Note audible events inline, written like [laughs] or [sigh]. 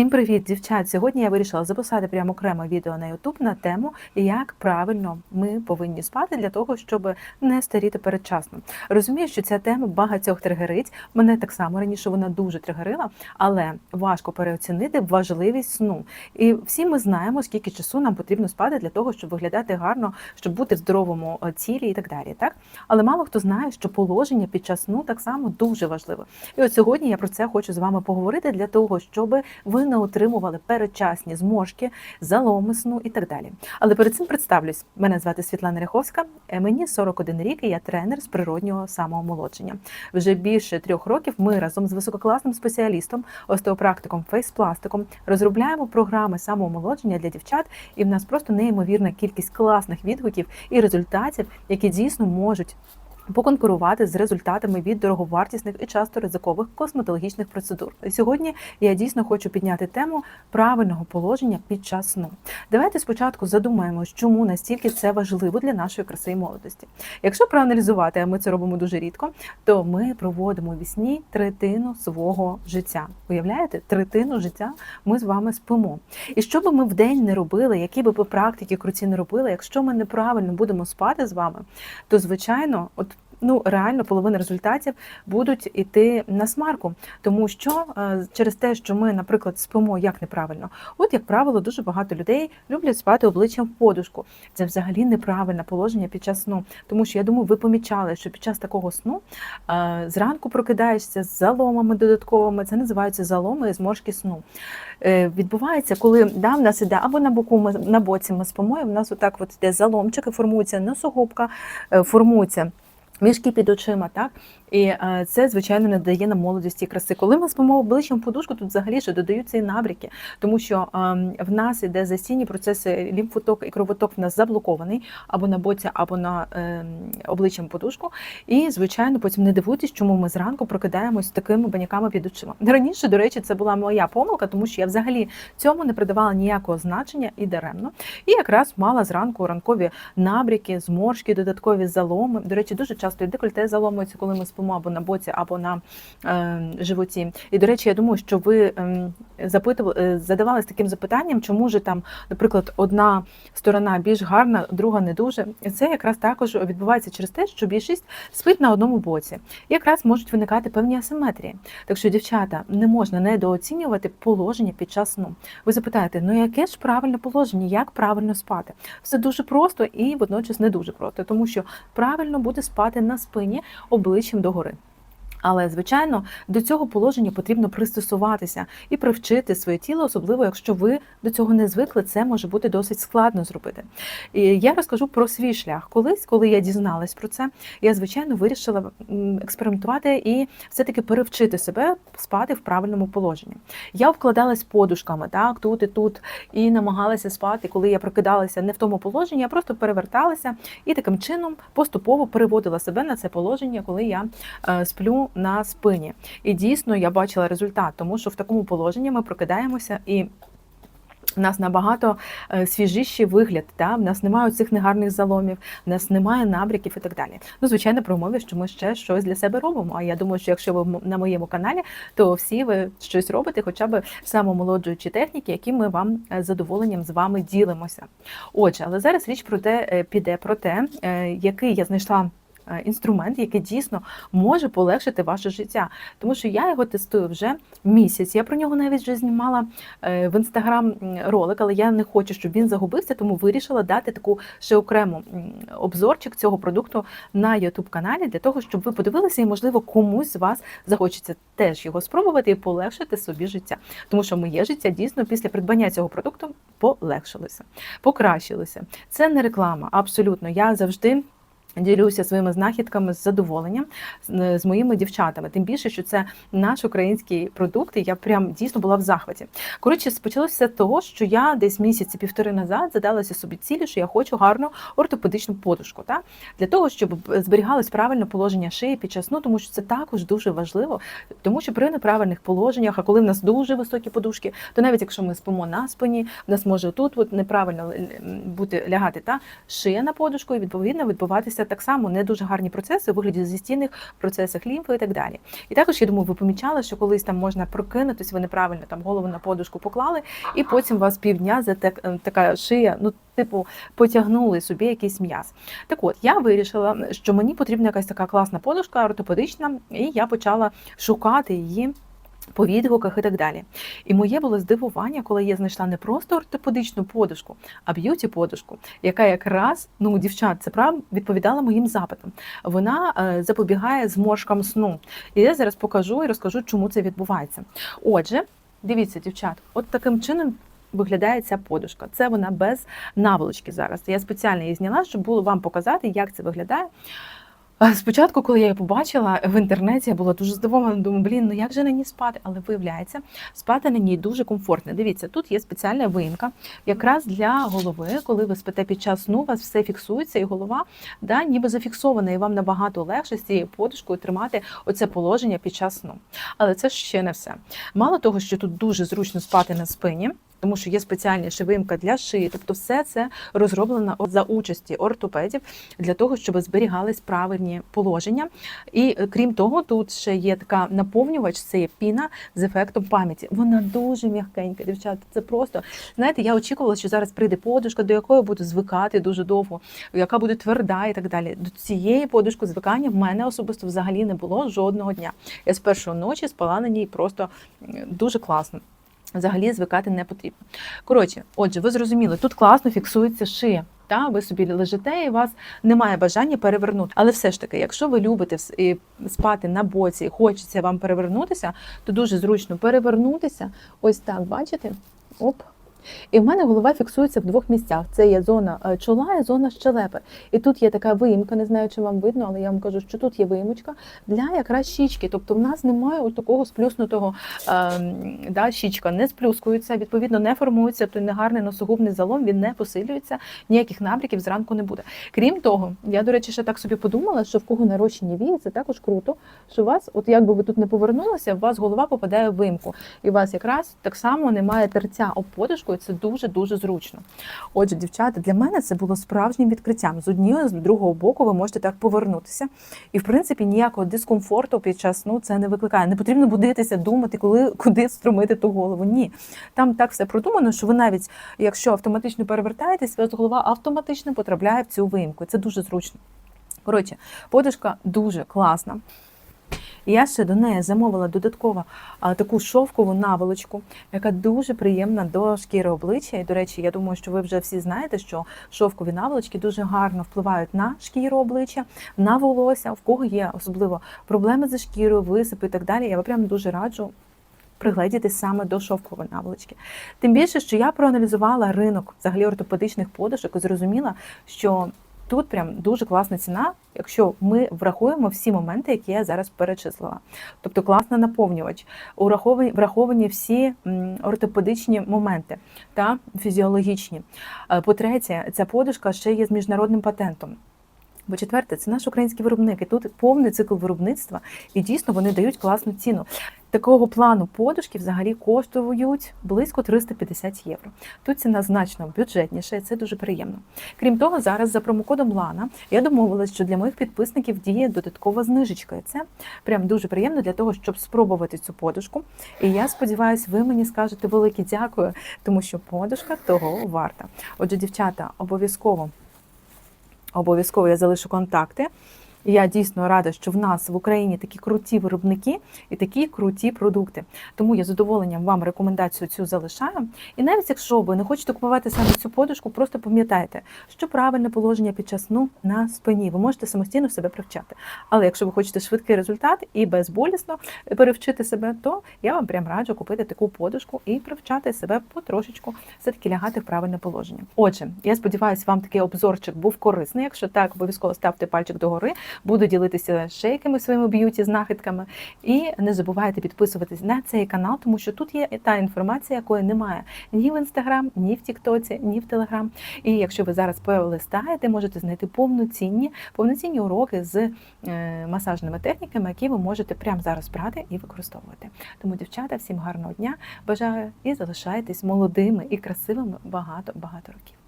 Всім привіт, дівчат! Сьогодні я вирішила записати прямо окреме відео на YouTube на тему, як правильно ми повинні спати для того, щоб не старіти передчасно. Розумію, що ця тема багатьох тригерить. Мене так само раніше вона дуже тригерила, але важко переоцінити важливість сну. І всі ми знаємо, скільки часу нам потрібно спати для того, щоб виглядати гарно, щоб бути в здоровому е, тілі і так далі. Так, але мало хто знає, що положення під час сну так само дуже важливо. І от сьогодні я про це хочу з вами поговорити для того, щоб ви не отримували передчасні зможки, заломи сну і так далі. Але перед цим представлюсь. Мене звати Світлана Ряховська, е, мені 41 рік, і я тренер з природнього самоомолодження. Вже більше трьох років ми разом з висококласним спеціалістом, остеопрактиком, фейспластиком розробляємо програми самоомолодження для дівчат, і в нас просто неймовірна кількість класних відгуків і результатів, які дійсно можуть поконкурувати з результатами від дороговартісних і часто ризикових косметологічних процедур. Сьогодні я дійсно хочу підняти тему правильного положення під час сну. Давайте спочатку задумаємось, чому настільки це важливо для нашої краси і молодості. Якщо проаналізувати, а ми це робимо дуже рідко, то ми проводимо в сні третину свого життя. Уявляєте, третину життя ми з вами спимо. І що би ми в день не робили, які би ви практики круті не робили, якщо ми неправильно будемо спати з вами, то звичайно, от ну реально половина результатів будуть іти на смарку, тому що е, через те, що ми, наприклад, спимо як неправильно, от як правило, дуже багато людей люблять спати обличчям в подушку. Це взагалі неправильне положення під час сну, тому що я думаю, ви помічали, що під час такого сну е, зранку прокидаєшся з заломами додатковими. Це називаються заломи і зморшки сну. Е, Відбувається, коли да, в нас іде або на боку ми на боці ми спимо, і в нас отак от іде заломчики, формується носогубка, формується. Мішки під очима, так і е, це звичайно не дає нам молодості і краси. Коли ми спимо обличчям подушку, тут взагалі ще додаються і набріки, тому що е, в нас іде застійні процеси лімфоток і кровоток в нас заблокований або на боці, або на е, обличчям подушку. І звичайно, потім не дивуйтесь, чому ми зранку прокидаємось такими баняками під очима. [laughs] Раніше, до речі, це була моя помилка, тому що я взагалі цьому не придавала ніякого значення і даремно. І якраз мала зранку ранкові набріки, зморшки, додаткові заломи. До речі, дуже часто і декольте заломується, коли ми спимо або на боці, або на е, животі. І до речі, я думаю, що ви е, запитували, задавалися таким запитанням, чому ж там, наприклад, одна сторона більш гарна, друга не дуже. І це якраз також відбувається через те, що більшість спить на одному боці. І якраз можуть виникати певні асиметрії. Так що, дівчата, не можна недооцінювати положення під час сну. Ви запитаєте, ну яке ж правильне положення, як правильно спати? Все дуже просто і водночас не дуже просто, тому що правильно буде спати на спині обличчям догори. Але, звичайно, до цього положення потрібно пристосуватися і привчити своє тіло, особливо якщо ви до цього не звикли, це може бути досить складно зробити. І я розкажу про свій шлях. Колись, коли я дізналась про це, я звичайно вирішила експериментувати і все-таки перевчити себе спати в правильному положенні. Я вкладалась подушками, так тут і тут, і намагалася спати. Коли я прокидалася не в тому положенні, я просто переверталася і таким чином поступово переводила себе на це положення, коли я е, на спині. І дійсно я бачила результат, тому що в такому положенні ми прокидаємося і. У нас набагато е, свіжіший вигляд, та? в нас немає цих негарних заломів, в нас немає набряків і так далі. Ну, звичайно, про умови, що ми ще щось для себе робимо. А я думаю, що якщо ви на моєму каналі, то всі ви щось робите, хоча б самомолоджуючі техніки, які ми вам з задоволенням з вами ділимося. Отже, але зараз річ про те е, піде про те, е, який я знайшла. Інструмент, який дійсно може полегшити ваше життя, тому що я його тестую вже місяць. Я про нього навіть вже знімала в інстаграм ролик, але я не хочу, щоб він загубився, тому вирішила дати таку ще окрему обзорчик цього продукту на youtube каналі для того, щоб ви подивилися, і можливо комусь з вас захочеться теж його спробувати і полегшити собі життя, тому що моє життя дійсно після придбання цього продукту полегшилося, покращилося. Це не реклама, абсолютно. Я завжди. Ділюся своїми знахідками з задоволенням з моїми дівчатами. Тим більше, що це наш український продукт, і я прям дійсно була в захваті. Коротше, почалося з того, що я десь місяці півтори назад задалася собі цілі, що я хочу гарну ортопедичну подушку, та для того, щоб зберігалось правильне положення шиї під час сну, тому що це також дуже важливо, тому що при неправильних положеннях, а коли в нас дуже високі подушки, то навіть якщо ми спимо на спині, в нас може тут от неправильно бути лягати та шия на подушку, і відповідно відбуватися відбуваються так само не дуже гарні процеси у вигляді застійних процесах лімфи і так далі. І також я думаю, ви помічали, що колись там можна прокинутись, ви неправильно там голову на подушку поклали, і потім у вас півдня затек, е, така шия, ну типу потягнули собі якийсь м'яз. Так от я вирішила, що мені потрібна якась така класна подушка ортопедична, і я почала шукати її. По відгуках і так далі. І моє було здивування, коли я знайшла не просто ортопедичну подушку, а б'юті подушку, яка якраз ну дівчат, це прав відповідала моїм запитам. Вона е, запобігає зморшкам сну. І я зараз покажу і розкажу, чому це відбувається. Отже, дивіться, дівчат, от таким чином. Виглядає ця подушка. Це вона без наволочки зараз. Я спеціально її зняла, щоб було вам показати, як це виглядає. Спочатку, коли я її побачила в інтернеті, я була дуже здивована. Думаю, блін, ну як же на ній спати? Але виявляється, спати на ній дуже комфортно. Дивіться, тут є спеціальна виїмка, якраз для голови, коли ви спите під час сну, у вас все фіксується, і голова да, ніби зафіксована, і вам набагато легше з цією подушкою тримати оце положення під час сну. Але це ще не все. Мало того, що тут дуже зручно спати на спині. Тому що є спеціальна ще виїмка для шиї, тобто все це розроблено за участі ортопедів для того, щоб зберігались правильні положення. І е, крім того, тут ще є така наповнювач, це є піна з ефектом пам'яті. Вона дуже м'якенька, дівчата. Це просто знаєте, я очікувала, що зараз прийде подушка, до якої буду звикати дуже довго, яка буде тверда і так далі. До цієї подушки звикання в мене особисто взагалі не було жодного дня. Я з першої ночі спала на ній просто дуже класно. Взагалі звикати не потрібно. Коротше, отже, ви зрозуміли, тут класно фіксується шия. Та ви собі лежите, і у вас немає бажання перевернути. Але все ж таки, якщо ви любите спати на боці, і хочеться вам перевернутися, то дуже зручно перевернутися. Ось так, бачите? Оп. І в мене голова фіксується в двох місцях. Це є зона е, чола і зона щелепи. І тут є така виїмка, не знаю, чи вам видно, але я вам кажу, що тут є виїмочка для якраз щічки. Тобто в нас немає ось такого сплюснутого ем, да, щічка не сплюскується, відповідно, не формується той негарний носогубний залом, він не посилюється, ніяких набряків зранку не буде. Крім того, я, до речі, ще так собі подумала, що в кого нарощені вії, це також круто, що у вас, от якби ви тут не повернулися, у вас голова попадає в вимку. І у вас якраз так само немає терця об подушку, і це дуже-дуже зручно. Отже, дівчата, для мене це було справжнім відкриттям. З однієї, з другого боку ви можете так повернутися. І, в принципі, ніякого дискомфорту під час сну це не викликає. Не потрібно будитися, думати, коли куди струмити ту голову. Ні. Там так все продумано, що ви навіть, якщо автоматично перевертаєтесь, ваша голова автоматично потрапляє в цю виїмку. Це дуже зручно. Коротше, подушка дуже класна. І Я ще до неї замовила додатково таку шовкову наволочку, яка дуже приємна до шкіри обличчя. І, до речі, я думаю, що ви вже всі знаєте, що шовкові наволочки дуже гарно впливають на шкіру обличчя, на волосся, в кого є особливо проблеми зі шкірою, висипи і так далі. Я прям дуже раджу. Пригледітись саме до шовкової наволочки. Тим більше, що я проаналізувала ринок взагалі ортопедичних подушок і зрозуміла, що тут прям дуже класна ціна, якщо ми врахуємо всі моменти, які я зараз перечислила. Тобто класна наповнювач, враховані, враховані всі ортопедичні моменти та фізіологічні. Е, По-третє, ця подушка ще є з міжнародним патентом. Бо четверте, це наш український виробник, і тут повний цикл виробництва, і дійсно вони дають класну ціну. Такого плану подушки взагалі коштують близько 350 євро. Тут ціна значно бюджетніша, і це дуже приємно. Крім того, зараз за промокодом Лана я домовилась, що для моїх підписників діє додаткова знижечка. І це прям дуже приємно для того, щоб спробувати цю подушку. І я сподіваюся, ви мені скажете велике дякую, тому що подушка того варта. Отже, дівчата, обов'язково обов'язково я залишу контакти. І Я дійсно рада, що в нас в Україні такі круті виробники і такі круті продукти. Тому я з задоволенням вам рекомендацію цю залишаю. І навіть якщо ви не хочете купувати саме цю подушку, просто пам'ятайте, що правильне положення під час сну на спині. Ви можете самостійно себе привчати. Але якщо ви хочете швидкий результат і безболісно перевчити себе, то я вам прям раджу купити таку подушку і привчати себе потрошечку, все-таки лягати в правильне положення. Отже, я сподіваюся, вам такий обзорчик був корисний. Якщо так, обов'язково ставте пальчик догори. Буду ділитися ще якими своїми б'юті знахідками. І не забувайте підписуватись на цей канал, тому що тут є та інформація, якої немає ні в інстаграм, ні в Тіктоці, ні в Телеграм. І якщо ви зараз полистаєте, можете знайти повноцінні, повноцінні уроки з е, масажними техніками, які ви можете прямо зараз брати і використовувати. Тому, дівчата, всім гарного дня! Бажаю і залишайтесь молодими і красивими багато багато років.